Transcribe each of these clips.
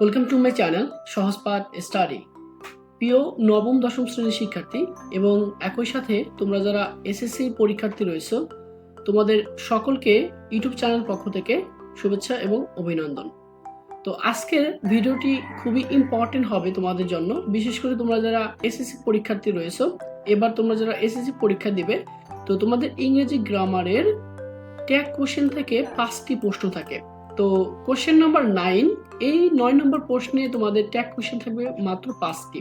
Welcome to my channel Sahajpath study প্রিয় নবম, দশম শ্রেণির শিক্ষার্থী এবং একই সাথে তোমরা যারা এসএসসি পরীক্ষার্থী রয়েছো, তোমাদের সকলকে ইউটিউব চ্যানেল পক্ষ থেকে শুভেচ্ছা এবং অভিনন্দন। তো আজকের ভিডিওটি খুবই ইম্পর্টেন্ট হবে তোমাদের জন্য। বিশেষ করে তোমরা যারা এসএসসি পরীক্ষার্থী রয়েছো, এবার তোমরা যারা এসএসসি পরীক্ষা দিবে, তো তোমাদের ইংরেজি গ্রামারের ট্যাগ কোশ্চেন থেকে পাঁচটি প্রশ্ন থাকে। তো কোশ্চেন নাম্বার নাইন এই নয় নম্বর প্রশ্নে তোমাদের ট্যাগ কোশ্চেন থাকবে মাত্র পাঁচটি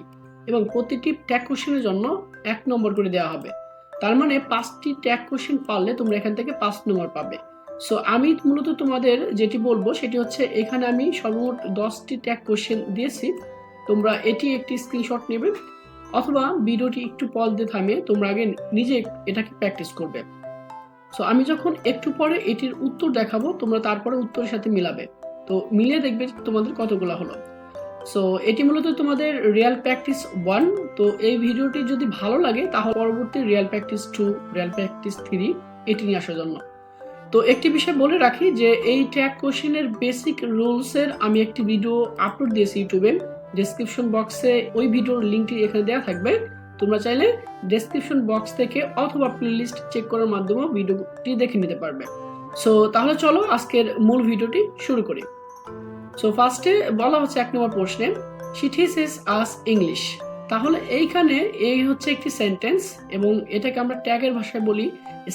এবং প্রতিটি ট্যাগ কোশ্চেনের জন্য এক নম্বর করে দেওয়া হবে। তার মানে পাঁচটি ট্যাগ কোশ্চেন পারলে তোমরা এখান থেকে পাঁচ নম্বর পাবে। সো আমি মূলত তোমাদের যেটি বলব সেটি হচ্ছে এখানে আমি সর্বমোট দশটি ট্যাগ কোশ্চেন দিয়েছি। তোমরা এটি একটি স্ক্রিনশট নেবে অথবা ভিডিওটি একটু পজ দিয়ে থামিয়ে তোমরা আগে নিজে এটাকে প্র্যাকটিস করবে। সো আমি যখন একটু পরে এটির উত্তর দেখাবো, তোমরা তারপরে উত্তরের সাথে মিলাবে। তো মিলিয়ে দেখবে তোমাদের কতগুলো হলো। সো এটি মূলত তোমাদের রিয়াল প্র্যাকটিস ওয়ান তো এই ভিডিওটি যদি ভালো লাগে, তাহলে পরবর্তী real practice two real practice three এটি নিয়ে আসার জন্য। তো একটি বিষয় বলে রাখি যে, এই ট্যাগ কোশ্চেনের বেসিক রুলসের আমি একটি ভিডিও আপলোড দিয়েছি ইউটিউবে ডেসক্রিপশন বক্সে ওই ভিডিওর লিঙ্কটি এখানে দেওয়া থাকবে। তোমরা চাইলে ডেসক্রিপশন বক্স থেকে অথবা প্লেলিস্ট চেক করার মাধ্যমে ভিডিওটি দেখে নিতে পারবে। সো তাহলে চলো আজকের মূল ভিডিওটি শুরু করি। সো ফার্স্টে বলা হচ্ছে এক নম্বর প্রশ্নে শি টিচেস আস ইংলিশ তাহলে এইখানে এই হচ্ছে একটি সেন্টেন্স এবং এটাকে আমরা ট্যাগের ভাষায় বলি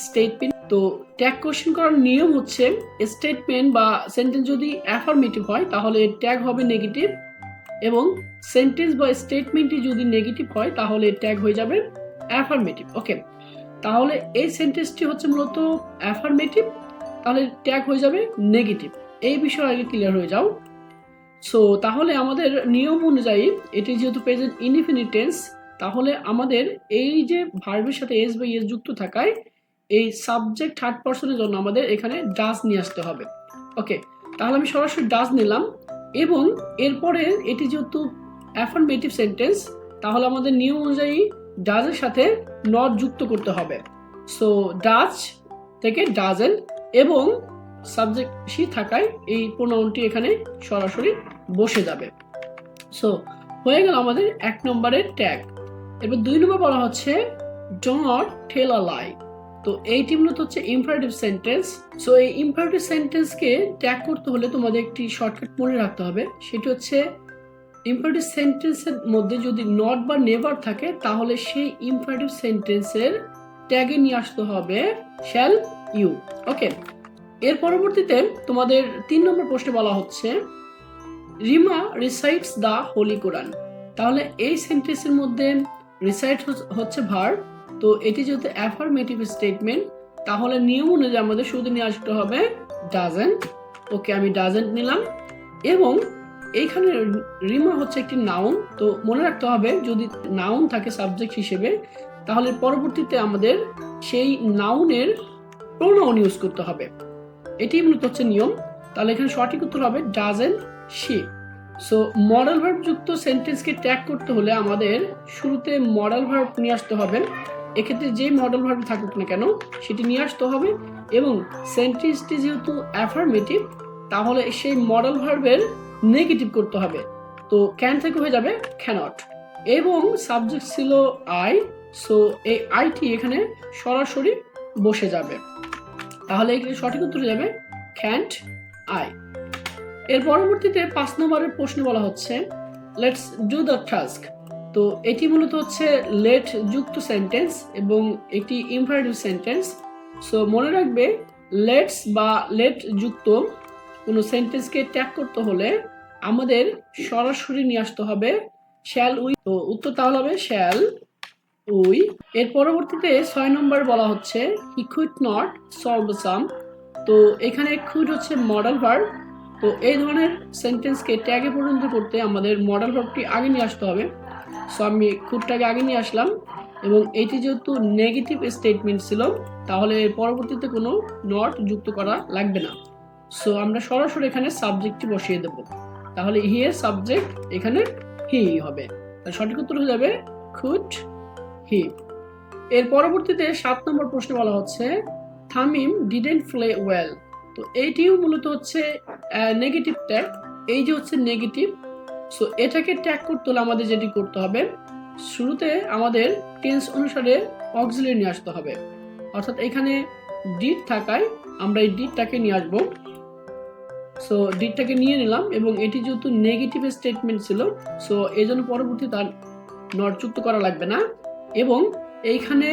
স্টেটমেন্ট তো ট্যাগ কোশ্চেন করার নিয়ম হচ্ছে স্টেটমেন্ট বা সেন্টেন্স যদি অ্যাফার্মেটিভ হয়, তাহলে ট্যাগ হবে নেগেটিভ এবং সেন্টেন্স বা স্টেটমেন্টটি যদি নেগেটিভ হয়, তাহলে ট্যাগ হয়ে যাবে অ্যাফার্মেটিভ ওকে তাহলে এই সেন্টেন্সটি হচ্ছে মূলত অ্যাফার্মেটিভ তাহলে ট্যাগ হয়ে যাবে নেগেটিভ এই বিষয়ে আগে ক্লিয়ার হয়ে যাও। সো তাহলে আমাদের নিয়ম অনুযায়ী, এটি যেহেতু প্রেজেন্ট ইনডিফিনিট টেন্স তাহলে আমাদের এই যে ভার্বের সাথে এস বা এস যুক্ত থাকায়, এই সাবজেক্ট থার্ড পার্সনের জন্য আমাদের এখানে ডাস নিয়ে আসতে হবে। ওকে তাহলে আমি সরাসরি ডাস নিলাম। এবং এরপরে এটি যেহেতু অ্যাফার্মেটিভ সেন্টেন্স তাহলে আমাদের নিয়ম অনুযায়ী ডাজের সাথে নট যুক্ত করতে হবে। সো ডাচ থেকে ডাজেন এবং সাবজেক্ট সি থাকায় এই প্রোনাউনটি এখানে সরাসরি বসে যাবে। সো হয়ে গেল আমাদের এক নম্বরের ট্যাগ এরপর দুই নম্বর বলা হচ্ছে ডট টেল আ লাই তো এইটি মূলত হচ্ছে ইম্পারেটিভ সেন্টেন্স সো এই ইম্পারেটিভ সেন্টেন্সকে ট্যাগ করতে হলে তোমাদের একটি শর্টকাট মনে রাখতে হবে। সেটি হচ্ছে ইম্পারেটিভ সেন্টেন্সের মধ্যে যদি নট বা নেভার থাকে, তাহলে সেই ইম্পারেটিভ সেন্টেন্সের ট্যাগে নিয়ে আসতে হবে শ্যাল ইউ ওকে এর পরবর্তীতে তোমাদের তিন নম্বর প্রশ্নে বলা হচ্ছে, Rima recites the holy Quran তাহলে এই সেন্টেন্সের মধ্যে রিসাইট হচ্ছে ভার তো এটি যেহেতু অ্যাফার্মেটিভ স্টেটমেন্ট তাহলে নিয়ম অনুযায়ী আমাদের শুধু নিয়ে আসতে হবে ডাজেন্ট ওকে, আমি ডাজেন্ট নিলাম। এবং এইখানে রিমা হচ্ছে একটি নাউন তো মনে রাখতে হবে যদি নাউন থাকে সাবজেক্ট হিসেবে, তাহলে পরবর্তীতে আমাদের সেই নাউনের প্রোনাউন ইউজ করতে হবে। এটি মূলত হচ্ছে নিয়ম। তাহলে এখানে সঠিক উত্তর হবে doesn't she so modal verb যুক্ত সেন্টেন্সকে ট্যাগ করতে হলে আমাদের শুরুতে মডেল ভার্ব নিয়ে আসতে হবে। এক্ষেত্রে যে মডেল ভার্ব থাকুক না কেন, সেটি নিয়ে আসতে হবে এবং সেন্টেন্সটি যেহেতু অ্যাফার্মেটিভ তাহলে সেই মডেল ভার্বের নেগেটিভ করতে হবে। তো ক্যান থেকে হয়ে যাবে ক্যানট এবং সাবজেক্ট ছিল আই সো এই আইটি এখানে সরাসরি বসে যাবে। তাহলে এখানে সঠিক উত্তর যাবে ক্যান্ট আই এর পরবর্তীতে পাঁচ নম্বরের প্রশ্ন বলা হচ্ছে লেটস ডু দ্য টাস্ক তো এটি মূলত হচ্ছে লেট যুক্ত সেন্টেন্স এবং একটি ইম্পারেটিভ সেন্টেন্স সো মনে রাখবে লেটস বা লেট যুক্ত কোনো সেন্টেন্সকে ট্যাগ করতে হলে আমাদের সরাসরি নিয়ে আসতে হবে শ্যাল উই তো উত্তর তাহলে হবে শ্যাল উই এর পরবর্তীতে ছয় নম্বর বলা হচ্ছে he could not solve some তো এখানে কুইড হচ্ছে মডেল ভার্ব তো এই ধরনের সেন্টেন্সকে ট্যাগে পরিণত করতে আমাদের মডেল ভার্বটি আগে নিয়ে আসতে হবে। সো আমি কুডটাকে আগে নিয়ে আসলাম এবং এটি যেহেতু নেগেটিভ স্টেটমেন্ট ছিল, তাহলে পরবর্তীতে কোনো নট যুক্ত করা লাগবে না। সো আমরা সরাসরি এখানে সাবজেক্টটি বসিয়ে দেব। তাহলে হি এর সাবজেক্ট এখানে হি হবে। তার সঠিক উত্তর হয়ে যাবে খুট হি এর পরবর্তীতে সাত নম্বর প্রশ্নে বলা হচ্ছে থামিম ডিডেন্ট প্লে ওয়েল তো এইটিও মূলত হচ্ছে নেগেটিভ ট্যাগ এই যে হচ্ছে নেগেটিভ সো এটাকে ট্যাগ করতে হলে আমাদের যেটি করতে হবে, শুরুতে আমাদের টেন্স অনুসারে অক্সিলারি নিয়ে আসতে হবে। অর্থাৎ এখানে ডিট থাকায় আমরা এই ডিটটাকে নিয়ে আসব। সো ডিটটাকে নিয়ে নিলাম এবং এটি যেহেতু নেগেটিভ স্টেটমেন্ট ছিল সো এই জন্য পরবর্তী তার নট যুক্ত করা লাগবে না। এবং এইখানে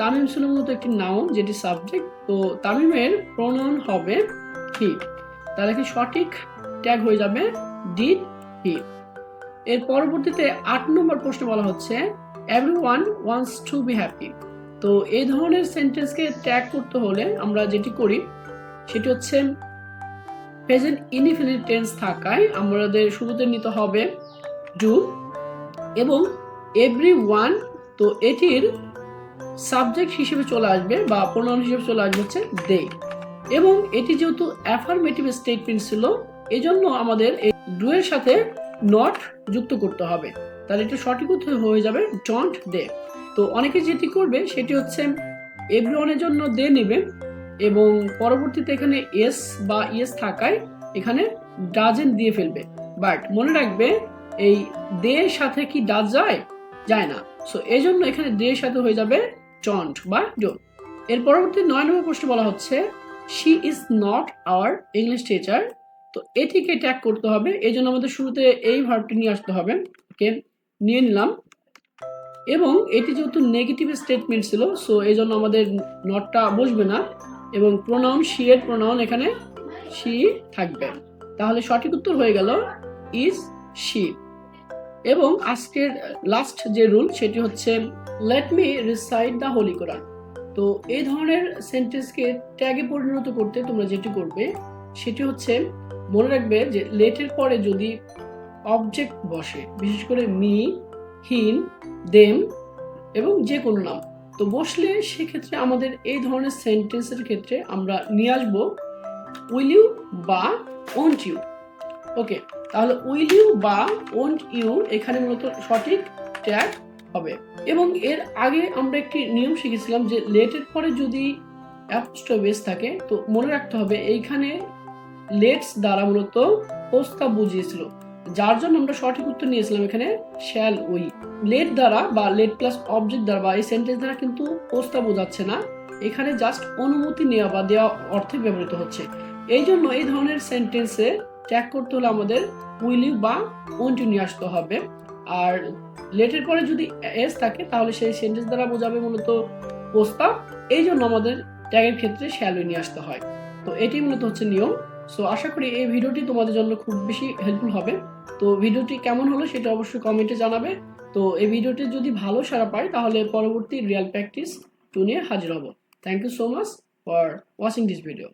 তামিম ছিল মূলত একটি নাউন যেটি সাবজেক্ট তো তামিমের প্রণয়ন হবে হি তাহলে কি সঠিক ট্যাগ হয়ে যাবে ডিড হি এর পরবর্তীতে আট নম্বর প্রশ্ন বলা হচ্ছে everyone wants to be happy তো এই ধরনের সেন্টেন্সকে ট্যাগ করতে হলে আমরা যেটি করি, সেটি হচ্ছে প্রেজেন্ট ইনডিফিনিট টেন্স থাকায় আমাদের শুরুতে নিতে হবে ডু এবং এভরি ওয়ান তো এটির সাবজেক্ট হিসেবে চলে আসবে বা প্রণয়ন হিসেবে চলে আসবে হচ্ছে দে এবং এটি যেহেতু অ্যাফার্মেটিভ স্টেটমেন্ট ছিল, এজন্য আমাদের এই ডু এর সাথে নট যুক্ত করতে হবে। তাহলে এটা সঠিক উত্তর হয়ে যাবে ডন্ট দে তো অনেকে যেটি করবে, সেটি হচ্ছে এভরিওয়ানের জন্য দে নেবে এবং পরবর্তীতে এখানে এস বা ইয়েস থাকায় এখানে ডাজেন দিয়ে ফেলবে। বাট মনে রাখবে, এই দে সাথে কি ডাজ যায়? যায় না। সো এই জন্য এখানে দে সাথে হয়ে যাবে ডন্ট বা ডোন্ট এর পরবর্তী নয় নম্বর প্রশ্ন বলা হচ্ছে she is not our English teacher তো এটিকে ট্যাগ করতে হবে। এই জন্য আমাদের শুরুতে এই ভার্বটি নিয়ে আসতে হবে। ওকে, নিয়ে নিলাম। এবং এটি যেহেতু নেগেটিভ স্টেটমেন্ট ছিল সো এই জন্য আমাদের নটটা বসবে না এবং প্রোনাউন শি এর প্রোনাউন এখানে শি থাকবে। তাহলে সঠিক উত্তর হয়ে গেল ইজ শি এবং আজকের লাস্ট যে রুল সেটি হচ্ছে let me recite the holy Quran তো এই ধরনের সেন্টেন্সকে ট্যাগে পরিণত করতে তোমরা যেটি করবে, সেটি হচ্ছে মনে রাখবে যে লেটের পরে যদি অবজেক্ট বসে, বিশেষ করে মি হিম দেম এবং যে কোনো নাম, তো বসলে সেক্ষেত্রে আমাদের এই ধরনের সেন্টেন্সের ক্ষেত্রে আমরা নিয়ে আসব উইল ইউ বা ওন্ট ইউ ওকে তাহলে উইল ইউ বা ওন্ট ইউ এখানে মূলত সঠিক ট্যাগ হবে এবং এর আগে আমরা একটি নিয়ম শিখেছিলাম যে লেটের পরে যদি অ্যাপস্টবেস থাকে, তো মনে রাখতে হবে এইখানে লেটস দ্বারা মূলত প্রস্তাব বুঝিয়েছিল, যার জন্য আমরা সঠিক উত্তর নিয়েছিলাম এখানে, শ্যাল উই। লেট দ্বারা বা লেট প্লাস অবজেক্ট দ্বারা বা এই সেন্টেন্স দ্বারা কিন্তু প্রস্তাব বোঝাচ্ছে না। এখানে জাস্ট অনুমতি নেওয়া বা দেওয়া অর্থে ব্যবহৃত হচ্ছে। এই জন্য এই ধরনের সেন্টেন্সে ট্যাগ করতে হলে আমাদের উইল বা ওন্ট নিয়ে আসতে হবে। আর লেটের পরে যদি এস থাকে, তাহলে সেই সেন্টেন্স দ্বারা বোঝাবে মূলত প্রস্তাব এই জন্য আমাদের ট্যাগের ক্ষেত্রে শ্যাল নিয়ে আসতে হয়। তো এটি মূলত হচ্ছে নিয়ম। সো আশা করি এই ভিডিওটি তোমাদের জন্য খুব বেশি হেল্পফুল হবে। তো ভিডিওটি কেমন হলো সেটা অবশ্যই কমেন্টে জানাবে। তো এই ভিডিওটি যদি ভালো সারা পায়, তাহলে পরবর্তী রিয়াল প্র্যাকটিস টু নিয়ে হাজির হব। Thank you so much for watching this video